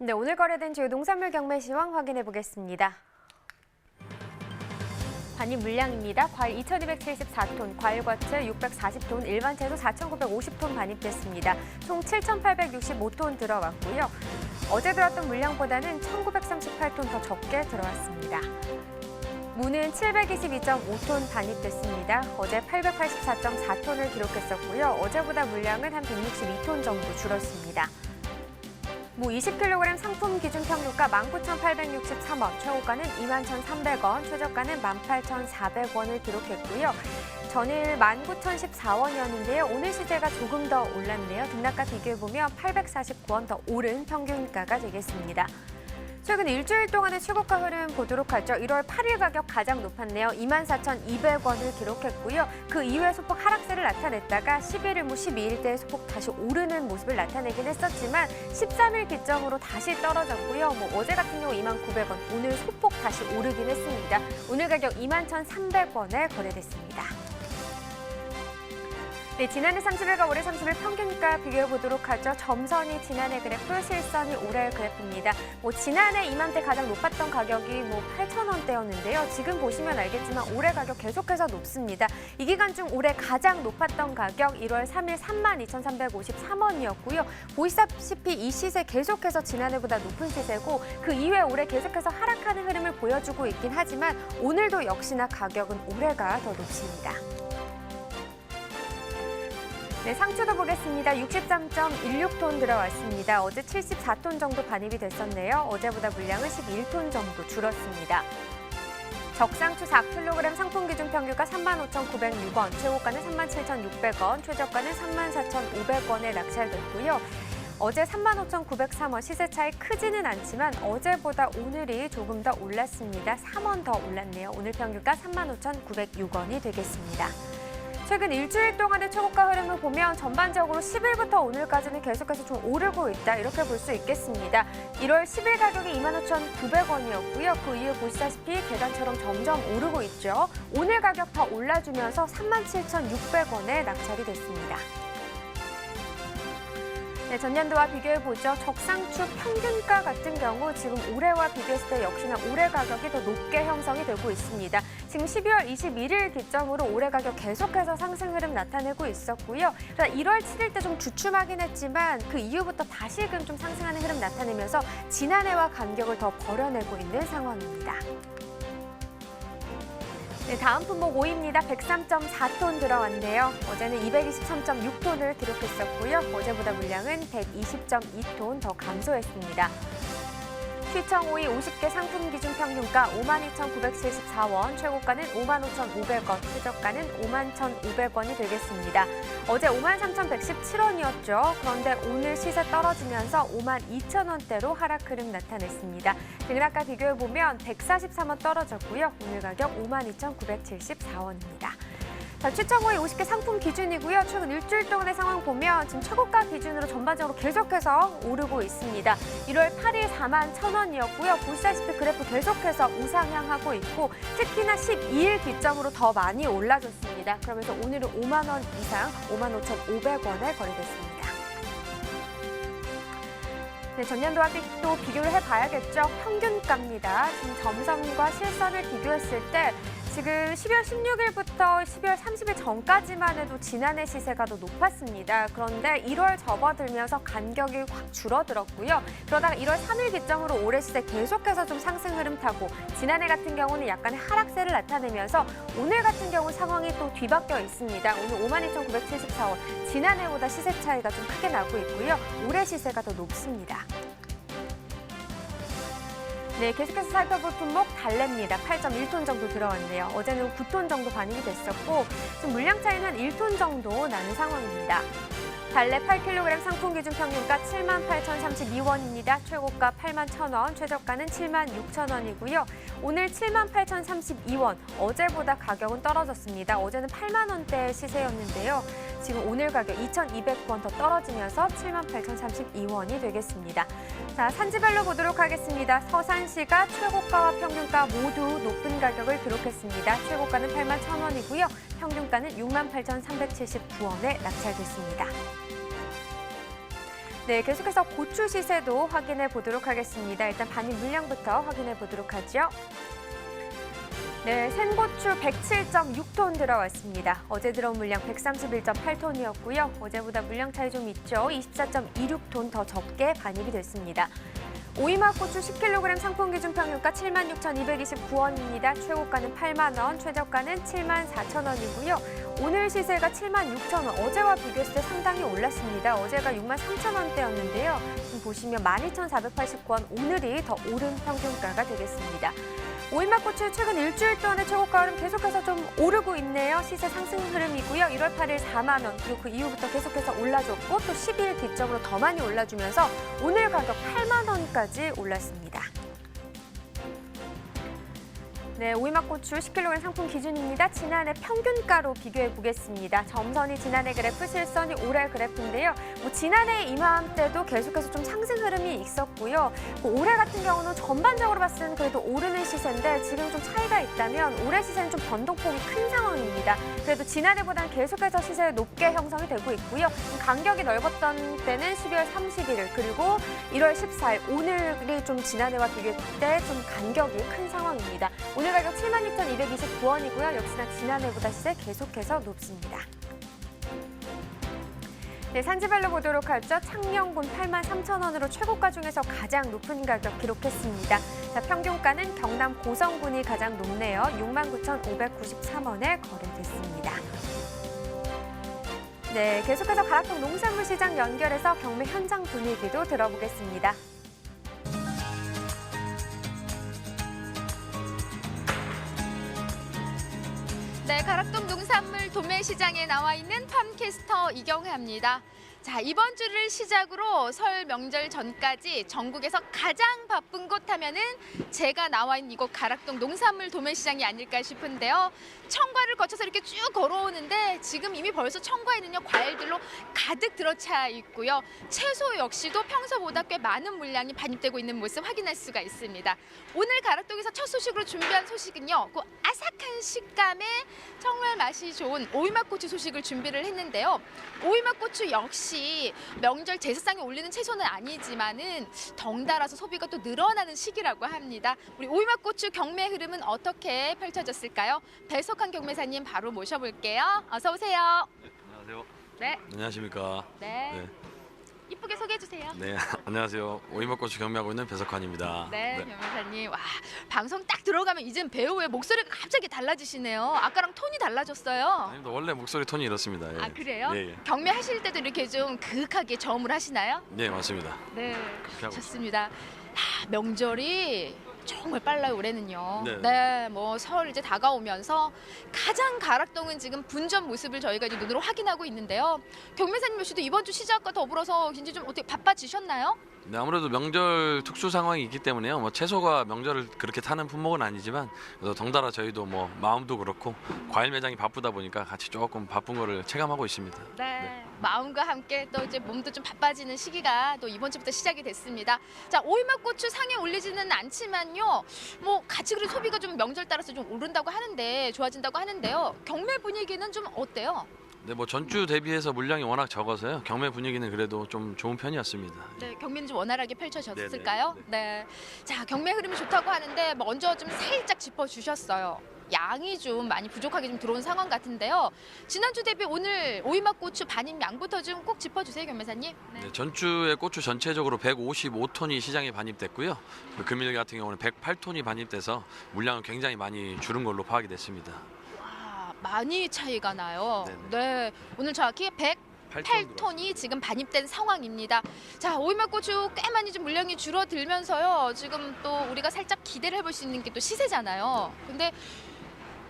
네, 오늘 거래된 주요 농산물 경매 시황 확인해 보겠습니다. 반입 물량입니다. 과일 2,274톤, 과일 과채 640톤, 일반 채소 4,950톤 반입됐습니다. 총 7,865톤 들어왔고요. 어제 들어왔던 물량보다는 1,938톤 더 적게 들어왔습니다. 무는 722.5톤 반입됐습니다. 어제 884.4톤을 기록했었고요. 어제보다 물량은 한 162톤 정도 줄었습니다. 무 20kg 상품 기준 평균가 19,863원, 최고가는 21,300원, 최저가는 18,400원을 기록했고요. 전일 19,014원이었는데요. 오늘 시세가 조금 더 올랐네요. 등락과 비교해보면 849원 더 오른 평균가가 되겠습니다. 최근 일주일 동안의 최고가 흐름 보도록 하죠. 1월 8일 가격 가장 높았네요. 24,200원을 기록했고요. 그 이후에 소폭 하락세를 나타냈다가 11일 무 12일 때 소폭 다시 오르는 모습을 나타내긴 했었지만 13일 기점으로 다시 떨어졌고요. 뭐 어제 같은 경우 2,900원, 오늘 소폭 다시 오르긴 했습니다. 오늘 가격 21,300원에 거래됐습니다. 네, 지난해 30일과 올해 30일 평균가 비교해 보도록 하죠. 점선이 지난해 그래프, 실선이 올해 그래프입니다. 뭐 지난해 이맘때 가장 높았던 가격이 뭐 8천 원대였는데요. 지금 보시면 알겠지만 올해 가격 계속해서 높습니다. 이 기간 중 올해 가장 높았던 가격 1월 3일 32,353원이었고요. 보시다시피 이 시세 계속해서 지난해보다 높은 시세고 그 이후에 올해 계속해서 하락하는 흐름을 보여주고 있긴 하지만 오늘도 역시나 가격은 올해가 더 높습니다. 네, 상추도 보겠습니다. 63.16톤 들어왔습니다. 어제 74톤 정도 반입이 됐었네요. 어제보다 물량은 11톤 정도 줄었습니다. 적상추 4kg 상품 기준 평균가 35,906원, 최고가는 37,600원, 최저가는 34,500원에 낙찰됐고요. 어제 35,903원 시세 차이 크지는 않지만 어제보다 오늘이 조금 더 올랐습니다. 3원 더 올랐네요. 오늘 평균가 35,906원이 되겠습니다. 최근 일주일 동안의 최고가 흐름을 보면 전반적으로 10일부터 오늘까지는 계속해서 좀 오르고 있다 이렇게 볼 수 있겠습니다. 1월 10일 가격이 25,900원이었고요. 그 이후 보시다시피 계단처럼 점점 오르고 있죠. 오늘 가격 더 올라주면서 37,600원에 낙찰이 됐습니다. 네, 전년도와 비교해보죠. 적상추 평균가 같은 경우 지금 올해와 비교했을 때 역시나 올해 가격이 더 높게 형성이 되고 있습니다. 지금 12월 21일 기점으로 올해 가격 계속해서 상승 흐름 나타내고 있었고요. 1월 7일 때 좀 주춤하긴 했지만 그 이후부터 다시금 좀 상승하는 흐름 나타내면서 지난해와 간격을 더 벌여내고 있는 상황입니다. 네, 다음 품목 5위입니다. 103.4톤 들어왔네요. 어제는 223.6톤을 기록했었고요. 어제보다 물량은 120.2톤 더 감소했습니다. 시청 5위 50개 상품 기준 평균가 52,974원, 최고가는 55,500원, 최저가는 51,500원이 되겠습니다. 어제 53,117원이었죠. 그런데 오늘 시세 떨어지면서 52,000원대로 하락 흐름 나타냈습니다. 등락과 비교해보면 143원 떨어졌고요. 오늘 가격 52,974원입니다. 자, 추천고의 50개 상품 기준이고요. 최근 일주일 동안의 상황 보면 지금 최고가 기준으로 전반적으로 계속해서 오르고 있습니다. 1월 8일 4만 1,000원이었고요. 보시다시피 그래프 계속해서 우상향하고 있고 특히나 12일 기점으로 더 많이 올라졌습니다. 그러면서 오늘은 5만 원 이상 5만 5,500원에 거래됐습니다. 네, 전년도와 또 비교를 해봐야겠죠. 평균가입니다. 지금 점선과 실선을 비교했을 때 지금 12월 16일부터 12월 30일 전까지만 해도 지난해 시세가 더 높았습니다. 그런데 1월 접어들면서 간격이 확 줄어들었고요. 그러다가 1월 3일 기점으로 올해 시세 계속해서 좀 상승 흐름 타고 지난해 같은 경우는 약간의 하락세를 나타내면서 오늘 같은 경우 상황이 또 뒤바뀌어 있습니다. 오늘 52,974원, 지난해보다 시세 차이가 좀 크게 나고 있고요. 올해 시세가 더 높습니다. 네, 계속해서 살펴볼 품목 달래입니다. 8.1톤 정도 들어왔네요. 어제는 9톤 정도 반입이 됐었고 지금 물량 차이는 1톤 정도 나는 상황입니다. 달래 8kg 상품 기준 평균가 78,032원입니다. 최고가 8만 1,000원, 최저가는 7만 6천원이고요. 오늘 7만 8,032원, 어제보다 가격은 떨어졌습니다. 어제는 8만 원대 시세였는데요. 지금 오늘 가격 2,200원 더 떨어지면서 7만 8,032원이 되겠습니다. 자, 산지별로 보도록 하겠습니다. 서산시가 최고가와 평균가 모두 높은 가격을 기록했습니다. 최고가는 8만 1,000원이고요. 평균가는 6만 8,379원에 낙찰됐습니다. 네, 계속해서 고추 시세도 확인해 보도록 하겠습니다. 일단 반입 물량부터 확인해 보도록 하죠. 네, 생고추 107.6톤 들어왔습니다. 어제 들어온 물량 131.8톤이었고요. 어제보다 물량 차이 좀 있죠. 24.26톤 더 적게 반입이 됐습니다. 오이맛 고추 10kg 상품 기준 평균가 76,229원입니다. 최고가는 8만 원, 최저가는 7만 4천 원이고요. 오늘 시세가 7만 6천 원, 어제와 비교했을 때 상당히 올랐습니다. 어제가 6만 3천 원대였는데요. 지금 보시면 12,489원, 오늘이 더 오른 평균가가 되겠습니다. 고추 최근 일주일 동안의 최고가 흐름 계속해서 좀 오르고 있네요. 시세 상승 흐름이고요. 1월 8일 4만 원, 그리고 그 이후부터 계속해서 올라줬고 또 10일 기점으로 더 많이 올라주면서 오늘 가격 8만 원까지 올랐습니다. 네, 오이맛고추 10kg 상품 기준입니다. 지난해 평균가로 비교해 보겠습니다. 점선이 지난해 그래프, 실선이 올해 그래프인데요. 뭐 지난해 이맘때도 계속해서 좀 상승 흐름이 있었고요. 뭐 올해 같은 경우는 전반적으로 봤을 때는 그래도 오르는 시세인데 지금 좀 차이가 있다면 올해 시세는 좀 변동폭이 큰 상황입니다. 그래도 지난해보다는 계속해서 시세 높게 형성이 되고 있고요. 간격이 넓었던 때는 12월 31일 그리고 1월 14일 오늘이 좀 지난해와 비교했을 때 좀 간격이 큰 상황입니다. 오늘 가격 76,229원이고요. 역시나 지난해보다 시세 계속해서 높습니다. 네, 산지별로 보도록 하죠. 창녕군 8만 3천 원으로 최고가 중에서 가장 높은 가격 기록했습니다. 자, 평균가는 경남 고성군이 가장 높네요. 6만 9,593원에 거래됐습니다. 네, 계속해서 가락동 농산물 시장 연결해서 경매 현장 분위기도 들어보겠습니다. 농산물 도매시장에 나와 있는 팜캐스터 이경혜입니다. 자, 이번 주를 시작으로 설 명절 전까지 전국에서 가장 바쁜 곳 하면은 제가 나와 있는 이곳 가락동 농산물 도매시장이 아닐까 싶은데요. 청과를 거쳐서 이렇게 쭉 걸어오는데 지금 이미 벌써 청과에는요 과일들로 가득 들어차 있고요. 채소 역시도 평소보다 꽤 많은 물량이 반입되고 있는 모습 확인할 수가 있습니다. 오늘 가락동에서 첫 소식으로 준비한 소식은요. 그 아삭한 식감에 정말 맛이 좋은 오이맛 고추 소식을 준비를 했는데요. 오이맛 고추 역시 명절 제사상에 올리는 채소는 아니지만은 덩달아서 소비가 또 늘어나는 시기라고 합니다. 우리 오이맛 고추 경매 흐름은 어떻게 펼쳐졌을까요? 배석한 경매사님 바로 모셔볼게요. 어서 오세요. 안녕하세요. 네, 안녕하십니까. 네. 네. 이쁘게 소개해 주세요. 네, 안녕하세요. 오이먹고추 경매하고 있는 배석환입니다. 네, 변호사님. 와, 방송 딱 들어가면 이젠 배우의 목소리가 갑자기 달라지시네요. 아까랑 톤이 달라졌어요. 아닙니다. 원래 목소리 톤이 이렇습니다. 예. 아, 그래요? 예, 예. 경매 하실 때도 이렇게 좀 그윽하게 저음을 하시나요? 네, 맞습니다. 네. 그렇게 하고 있습니다. 좋습니다. 아, 명절이 정말 빨라요 올해는요. 네. 뭐 설 이제 다가오면서 가장 가락동은 지금 분전 모습을 저희가 이제 눈으로 확인하고 있는데요. 경매사님 역시도 이번 주 시작과 더불어서 굉장히 좀 어떻게 바빠지셨나요? 네, 아무래도 명절 특수 상황이 있기 때문에요. 뭐 채소가 명절을 그렇게 타는 품목은 아니지만 그래서 덩달아 저희도 뭐 마음도 그렇고 과일 매장이 바쁘다 보니까 같이 조금 바쁜 거를 체감하고 있습니다. 네. 마음과 함께 또 이제 몸도 좀 바빠지는 시기가 또 이번 주부터 시작이 됐습니다. 자, 오이맛 고추 상에 올리지는 않지만요. 뭐 같이 그래도 소비가 좀 명절 따라서 좀 오른다고 하는데 좋아진다고 하는데요. 경매 분위기는 좀 어때요? 네, 뭐 전주 대비해서 물량이 워낙 적어서요. 경매 분위기는 그래도 좀 좋은 편이었습니다. 네, 경매는 좀 원활하게 펼쳐졌을까요? 네네, 네. 자, 경매 흐름이 좋다고 하는데 먼저 좀 살짝 짚어 주셨어요. 양이 좀 많이 부족하게 좀 들어온 상황 같은데요. 지난주 대비 오늘 오이맛고추 반입 양부터 좀 꼭 짚어주세요, 경매사님. 네. 네, 전주의 고추 전체적으로 155톤이 시장에 반입됐고요. 그 금일 같은 경우는 108톤이 반입돼서 물량은 굉장히 많이 줄은 걸로 파악이 됐습니다. 와, 많이 차이가 나요. 네네. 네, 오늘 정확히 100 8톤 들어왔습니다. 8톤이 지금 반입된 상황입니다. 자, 오이맛고추 꽤 많이 좀 물량이 줄어들면서요. 지금 또 우리가 살짝 기대를 해볼 수 있는 게 또 시세잖아요. 근데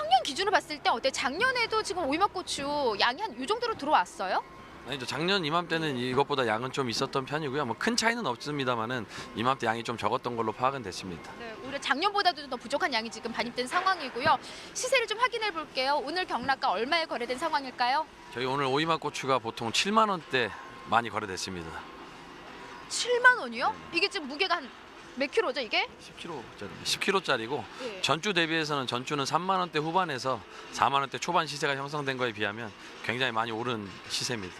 평년 기준으로 봤을 때 어때? 작년에도 지금 오이맛고추 양이 한 이 정도로 들어왔어요? 아니죠. 작년 이맘때는 이것보다 양은 좀 있었던 편이고요. 뭐 큰 차이는 없습니다만은 이맘때 양이 좀 적었던 걸로 파악은 됐습니다. 네, 오히려 작년보다도 더 부족한 양이 지금 반입된 상황이고요. 시세를 좀 확인해 볼게요. 오늘 경락가 얼마에 거래된 상황일까요? 저희 오늘 오이맛 고추가 보통 7만 원대 많이 거래됐습니다. 7만 원이요? 이게 지금 무게가 한 몇 킬로죠, 이게? 10kg짜리. 10kg짜리고 예. 전주 대비해서는 전주는 3만 원대 후반에서 4만 원대 초반 시세가 형성된 거에 비하면 굉장히 많이 오른 시세입니다.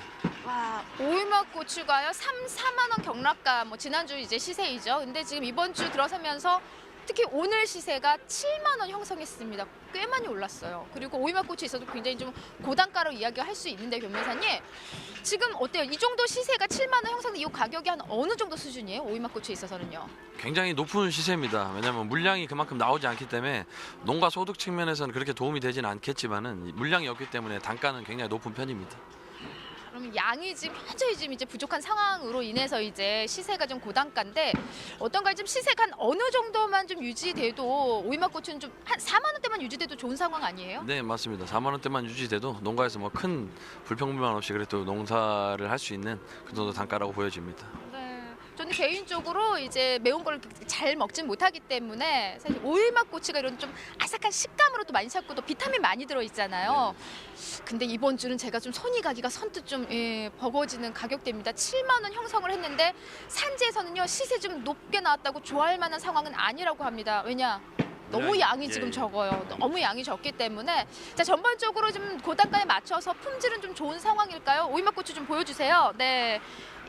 와, 오이맛 고추가요. 3, 4만 원 경락가 뭐 지난주 이제 시세이죠. 근데 지금 이번 주 들어서면서 특히 오늘 시세가 7만 원 형성했습니다. 꽤 많이 올랐어요. 그리고 오이맛 고추 있어도 굉장히 좀 고단가로 이야기할 수 있는데 변매사님 지금 어때요? 이 정도 시세가 7만 원 형성된 이 가격이 한 어느 정도 수준이에요? 오이맛 고추에 있어서는요. 굉장히 높은 시세입니다. 왜냐하면 물량이 그만큼 나오지 않기 때문에 농가 소득 측면에서는 그렇게 도움이 되지는 않겠지만은 물량이 없기 때문에 단가는 굉장히 높은 편입니다. 그럼 양이 지금 현재 지금 이제 부족한 상황으로 인해서 이제 시세가 좀 고단가인데 어떤가요? 좀 시세가 한 어느 정도만 좀 유지돼도 오이맛 고추는 좀 한 4만 원대만 유지돼도 좋은 상황 아니에요? 네 맞습니다. 4만 원대만 유지돼도 농가에서 뭐 큰 불평불만 없이 그래도 농사를 할 수 있는 그 정도 단가라고 보여집니다. 네. 저는 개인적으로 이제 매운 걸 잘 먹진 못하기 때문에 사실 오일맛 고추가 이런 좀 아삭한 식감으로 또 많이 찾고 또 비타민 많이 들어 있잖아요. 근데 이번 주는 제가 좀 손이 가기가 선뜻 좀 예, 버거지는 가격대입니다. 7만 원 형성을 했는데 산지에서는요 시세 좀 높게 나왔다고 좋아할 만한 상황은 아니라고 합니다. 왜냐? 너무 양이- 양이 예, 지금 예. 적어요. 너무 양이 적기 때문에 자 전반적으로 좀 고단가에 맞춰서 품질은 좀 좋은 상황일까요? 오이맛 고추 좀 보여주세요. 네.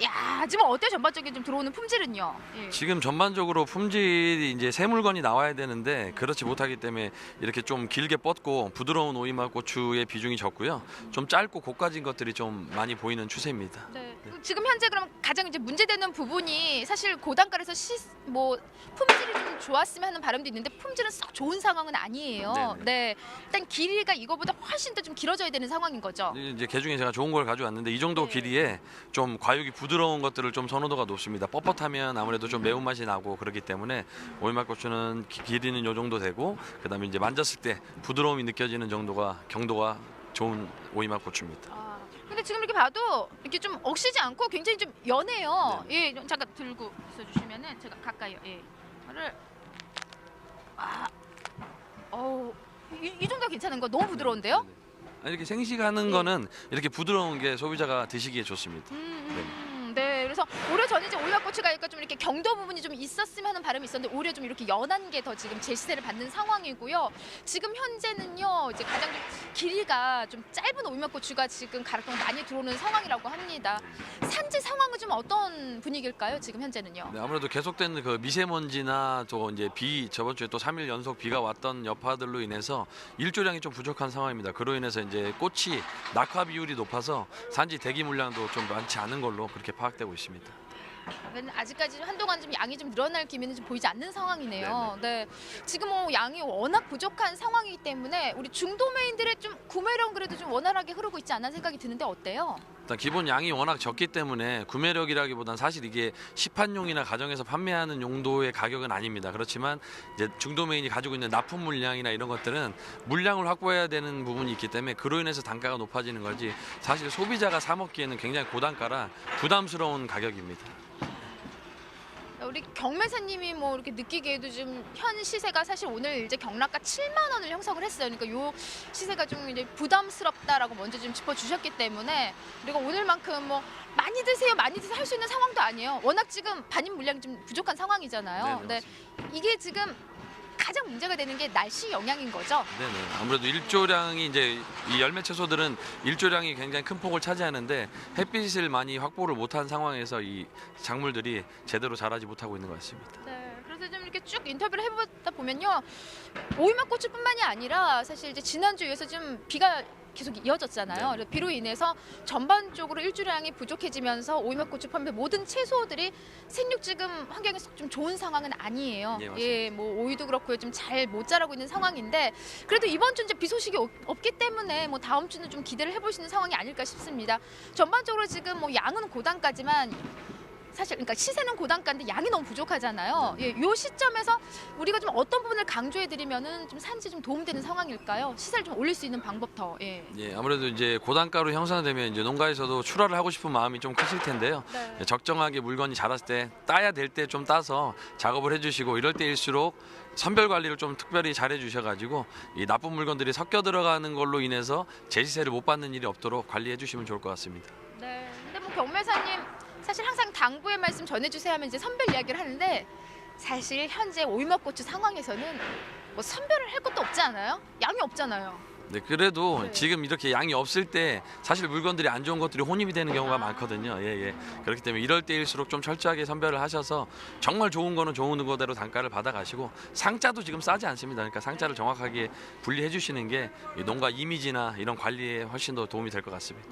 야 지금 어때요 전반적인 좀 들어오는 품질은요? 예. 지금 전반적으로 품질이 이제 새 물건이 나와야 되는데 그렇지 못하기 때문에 이렇게 좀 길게 뻗고 부드러운 오이맛 고추의 비중이 적고요. 좀 짧고 고가진 것들이 좀 많이 보이는 추세입니다. 네. 지금 현재 그럼 가장 이제 문제되는 부분이 사실 고단가에서 시, 뭐 품질이 좀 좋았으면 하는 바람도 있는데 품질은 썩 좋은 상황은 아니에요. 네네. 네. 일단 길이가 이거보다 훨씬 더 좀 길어져야 되는 상황인 거죠. 이제 개 중에 제가 좋은 걸 가져왔는데 이 정도 네. 길이에 좀 과육이 부드러운 것들을 좀 선호도가 높습니다. 뻣뻣하면 아무래도 좀 매운맛이 나고 그렇기 때문에 오이맛 고추는 기- 길이는 이 정도 되고 그다음에 이제 만졌을 때 부드러움이 느껴지는 정도가 경도가 좋은 오이맛 고추입니다. 아, 근데 지금 이렇게 봐도 이렇게 좀 억시지 않고 굉장히 좀 연해요. 예, 잠깐 들고 있어 주시면은 제가 가까이요. 예, 이거를 아, 어우, 이, 이 정도 괜찮은 거 너무 부드러운데요? 네네. 아니, 이렇게 생식하는 네. 거는 이렇게 부드러운 게 소비자가 드시기에 좋습니다. 음, 음, 네. 그래서 오히려 저는 이제 오이맛고추가 약간 좀 이렇게 경도 부분이 좀 있었으면 하는 바람이 있었는데 오히려 좀 이렇게 연한 게 더 지금 제시세를 받는 상황이고요. 지금 현재는요, 이제 가장 좀 길이가 좀 짧은 오이맛고추가 지금 가락동 많이 들어오는 상황이라고 합니다. 산지 상황은 좀 어떤 분위기일까요? 지금 현재는요. 네, 아무래도 계속된 그 미세먼지나 또 이제 비 저번 주에 또 3일 연속 비가 왔던 여파들로 인해서 일조량이 좀 부족한 상황입니다. 그로 인해서 이제 꽃이 낙화 비율이 높아서 산지 대기 물량도 좀 많지 않은 걸로 그렇게 파악되고 있습니다. 그러면 아직까지 한동안 좀 양이 좀 늘어날 기미는 좀 보이지 않는 상황이네요. 네. 지금 뭐 양이 워낙 부족한 상황이기 때문에 우리 중도메인들의 좀 구매량 그래도 좀 원활하게 흐르고 있지 않나 생각이 드는데 어때요? 일단 기본 양이 워낙 적기 때문에 구매력이라기보단 사실 이게 시판용이나 가정에서 판매하는 용도의 가격은 아닙니다. 그렇지만 이제 중도 메인이 가지고 있는 납품 물량이나 이런 것들은 물량을 확보해야 되는 부분이 있기 때문에 그로 인해서 단가가 높아지는 거지 사실 소비자가 사 먹기에는 굉장히 고단가라 부담스러운 가격입니다. 우리 경매사님이 뭐 이렇게 느끼기에도 좀 현 시세가 사실 오늘 이제 경락가 7만 원을 형성을 했어요. 그러니까 요 시세가 좀 이제 부담스럽다라고 먼저 좀 짚어주셨기 때문에 그리고 오늘만큼 뭐 많이 드세요, 많이 드세요 할 수 있는 상황도 아니에요. 워낙 지금 반입 물량이 좀 부족한 상황이잖아요. 네 네, 근데 맞습니다. 이게 지금 가장 문제가 되는 게 날씨 영향인 거죠. 네네. 아무래도 일조량이 이제 이 열매 채소들은 일조량이 굉장히 큰 폭을 차지하는데 햇빛을 많이 확보를 못한 상황에서 이 작물들이 제대로 자라지 못하고 있는 것 같습니다. 네, 그래서 좀 이렇게 쭉 인터뷰를 해보다 보면요, 오이맛 고추뿐만이 아니라 사실 이제 지난주에 이어서 좀 비가 계속 이어졌잖아요. 네. 비로 인해서 전반적으로 일주량이 부족해지면서 오이맛 고추 판매 모든 채소들이 생육 지금 환경이 좀 좋은 상황은 아니에요. 예, 맞습니다. 예, 뭐 오이도 그렇고요, 좀 잘 못 자라고 있는 상황인데 그래도 이번 주 이제 비 소식이 없- 없기 때문에 뭐 다음 주는 좀 기대를 해볼 수 있는 상황이 아닐까 싶습니다. 전반적으로 지금 뭐 양은 고단까지만 사실 그러니까 시세는 고단가인데 양이 너무 부족하잖아요. 예, 요 시점에서 우리가 좀 어떤 부분을 강조해 드리면은 좀 산지 좀 도움되는 상황일까요? 시세를 좀 올릴 수 있는 방법 더. 예. 예, 아무래도 이제 고단가로 형성되면 이제 농가에서도 출하를 하고 싶은 마음이 좀 크실 텐데요. 네. 예, 적정하게 물건이 자랐을 때 따야 될 때 좀 따서 작업을 해주시고 이럴 때일수록 선별 관리를 좀 특별히 잘해 주셔가지고 이 나쁜 물건들이 섞여 들어가는 걸로 인해서 제시세를 못 받는 일이 없도록 관리해 주시면 좋을 것 같습니다. 네. 근데 뭐 경매사님 사실 항상 당부의 말씀 전해주세요 하면 이제 선별 이야기를 하는데 사실 현재 오이맛고추 상황에서는 뭐 선별을 할 것도 없지 않아요? 양이 없잖아요. 네, 그래도 네. 지금 이렇게 양이 없을 때 사실 물건들이 안 좋은 것들이 혼입이 되는 경우가 많거든요. 예, 예. 그렇기 때문에 이럴 때일수록 좀 철저하게 선별을 하셔서 정말 좋은 거는 좋은 거대로 단가를 받아가시고 상자도 지금 싸지 않습니다. 그러니까 상자를 정확하게 분리해 주시는 게이 농가 이미지나 이런 관리에 훨씬 더 도움이 될 것 같습니다.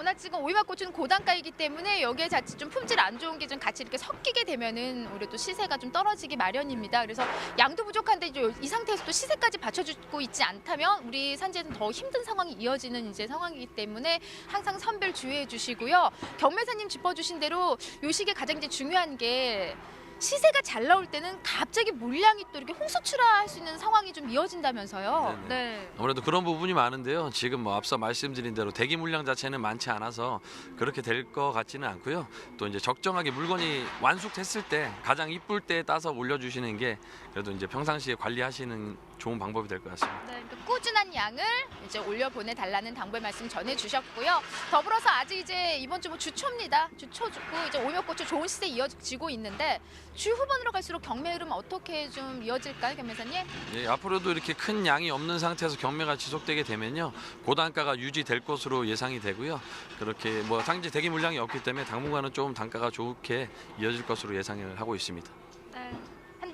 워낙 지금 오이맛고추는 고단가이기 때문에 여기에 자칫 좀 품질 안 좋은 게 좀 같이 이렇게 섞이게 되면은 우리 또 시세가 좀 떨어지기 마련입니다. 그래서 양도 부족한데 이 상태에서 또 시세까지 받쳐주고 있지 않다면 우리 산지에는 더 힘든 상황이 이어지는 이제 상황이기 때문에 항상 선별 주의해 주시고요. 경매사님 짚어주신 대로 요 시기에 가장 이제 중요한 게 시세가 잘 나올 때는 갑자기 물량이 또 이렇게 홍수출하할 수 있는 상황이 좀 이어진다면서요. 네네. 네. 아무래도 그런 부분이 많은데요. 지금 뭐 앞서 말씀드린 대로 대기 물량 자체는 많지 않아서 그렇게 될 것 같지는 않고요. 또 이제 적정하게 물건이 완숙됐을 때 가장 이쁠 때 따서 올려주시는 게 그래도 이제 평상시에 관리하시는 좋은 방법이 될 것 같습니다. 네, 그 꾸준한 양을 이제 올려 보내 달라는 당부의 말씀 전해 주셨고요. 더불어서 아직 이제 이번 주 뭐 주초입니다. 주초 주고 이제 오묘고추 좋은 시세 이어지고 있는데 주 후반으로 갈수록 경매 흐름 어떻게 좀 이어질까요, 경매사님? 예, 앞으로도 이렇게 큰 양이 없는 상태에서 경매가 지속되게 되면요 고단가가 유지될 것으로 예상이 되고요 그렇게 뭐 상지 대기 물량이 없기 때문에 당분간은 좀 단가가 좋게 이어질 것으로 예상을 하고 있습니다. 네.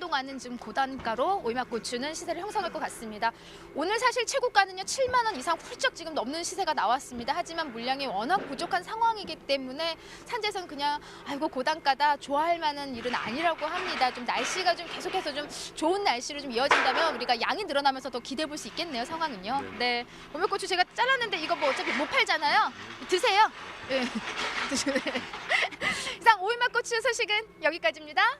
한동안은 지금 고단가로 오이맛고추는 시세를 형성할 것 같습니다. 오늘 사실 최고가는요 7만 원 이상 훌쩍 지금 넘는 시세가 나왔습니다. 하지만 물량이 워낙 부족한 상황이기 때문에 산지에서는 그냥 아이고 고단가다 좋아할 만한 일은 아니라고 합니다. 좀 날씨가 좀 계속해서 좀 좋은 날씨로 좀 이어진다면 우리가 양이 늘어나면서 더 기대해 볼 수 있겠네요 상황은요. 네, 오이맛고추 제가 잘랐는데 이거 뭐 어차피 못 팔잖아요. 드세요. 예. 이상 오이맛고추 소식은 여기까지입니다.